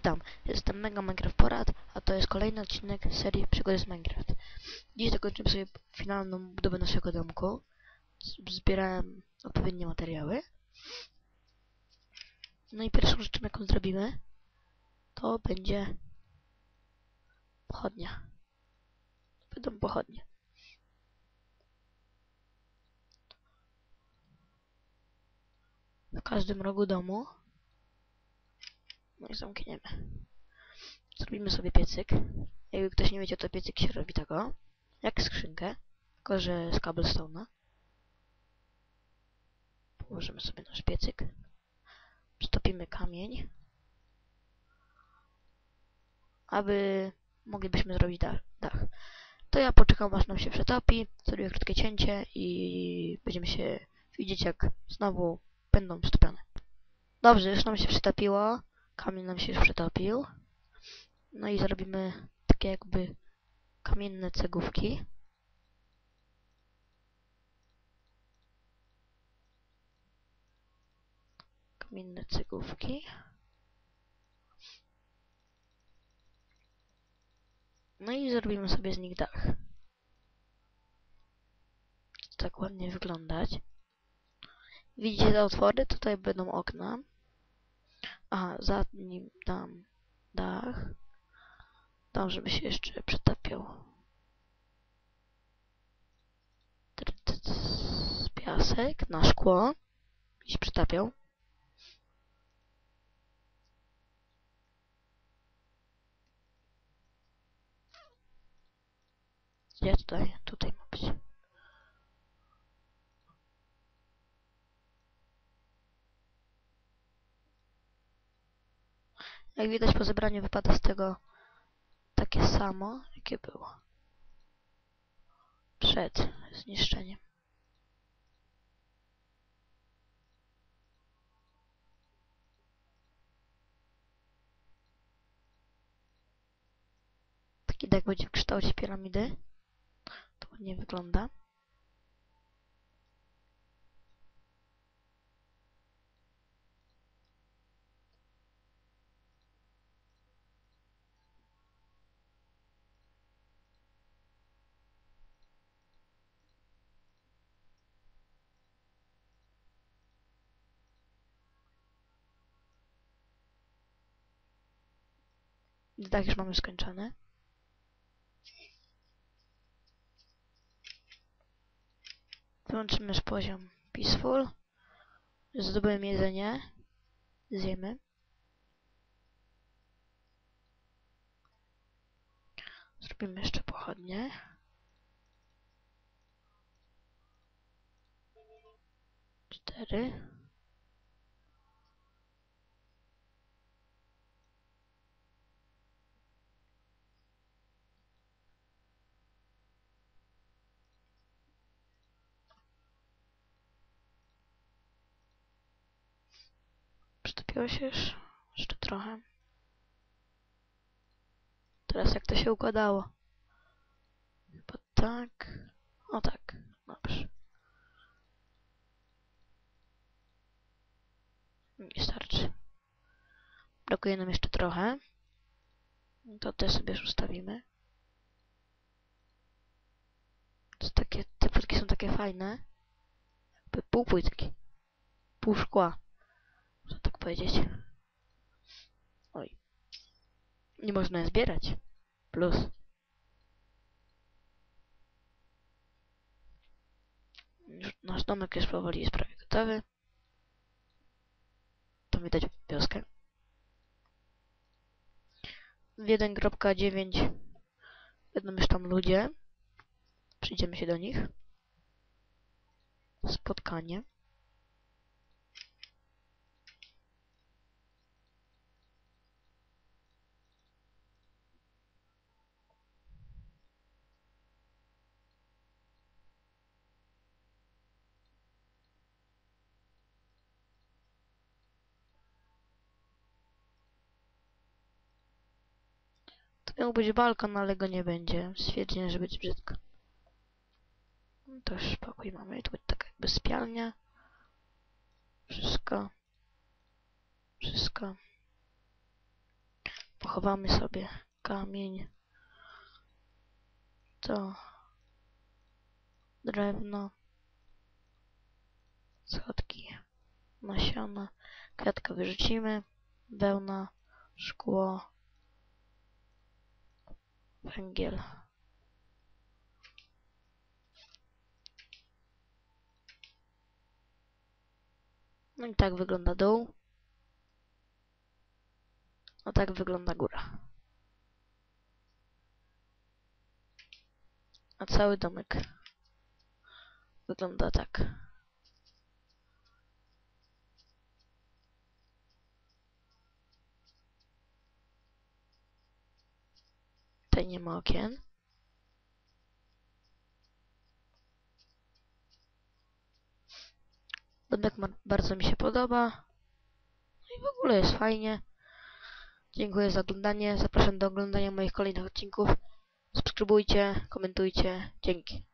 Witam, jestem Mega Minecraft Porad, a to jest kolejny odcinek serii Przygody z Minecraft. Dziś zakończymy sobie finalną budowę naszego domku. Zbierałem odpowiednie materiały. No i pierwszą rzeczą, jaką zrobimy, to będzie pochodnia. Będą pochodnie. W każdym rogu domu no i zamkniemy. Zrobimy sobie piecyk. Jakby ktoś nie wiedział, to piecyk się robi tego. Jak skrzynkę. Tylko, że z cobblestone'a. Położymy sobie nasz piecyk. Przystopimy kamień. Aby moglibyśmy zrobić dach. To ja poczekam, aż nam się przetopi. Zrobię krótkie cięcie i będziemy się widzieć, jak znowu będą przytopione. Dobrze, już nam się przytopiło. Kamień nam się już przetopił. No i zrobimy takie jakby kamienne cegówki. Kamienne cegówki. No i zrobimy sobie z nich dach. Tak ładnie wyglądać. Widzicie te otwory? Tutaj będą okna. Aha, za nim dam dach. Dam, żeby się jeszcze przetapiał. Piasek na szkło. I się przetapiał. Gdzie tutaj? Tutaj ma być. Jak widać po zebraniu wypada z tego takie samo, jakie było przed zniszczeniem. Taki dek będzie w kształcie piramidy. To ładnie wygląda. Dach już mamy skończony. Wyłączymy już poziom Peaceful. Zdobyłem jedzenie. Zjemy. Zrobimy jeszcze pochodnie. Cztery. Już? Jeszcze trochę. Teraz jak to się układało? Chyba tak. O tak. Dobrze. Nie starczy. Brakuje nam jeszcze trochę. To te sobie już ustawimy. To takie, te płytki są takie fajne. Jakby pół płytki. Pół szkła. Powiedzieć. Oj. Nie można zbierać. Plus. Nasz domek już powoli jest prawie gotowy. Tam widać wioskę. W 1.9 będą już tam ludzie. Przyjdziemy się do nich. Spotkanie. Miał być balkon, ale go nie będzie. Stwierdziłem, że będzie brzydko. No już spokój mamy. Tu będzie taka jakby spialnia. Wszystko. Wszystko. pochowamy sobie kamień. To drewno, schodki, nasiona, kwiatka wyrzucimy, wełna, szkło, węgiel. No i tak wygląda dół. A tak wygląda góra. A cały domek wygląda tak. Tutaj nie ma okien. Domek bardzo mi się podoba. No i w ogóle jest fajnie. Dziękuję za oglądanie. Zapraszam do oglądania moich kolejnych odcinków. Subskrybujcie, komentujcie. Dzięki.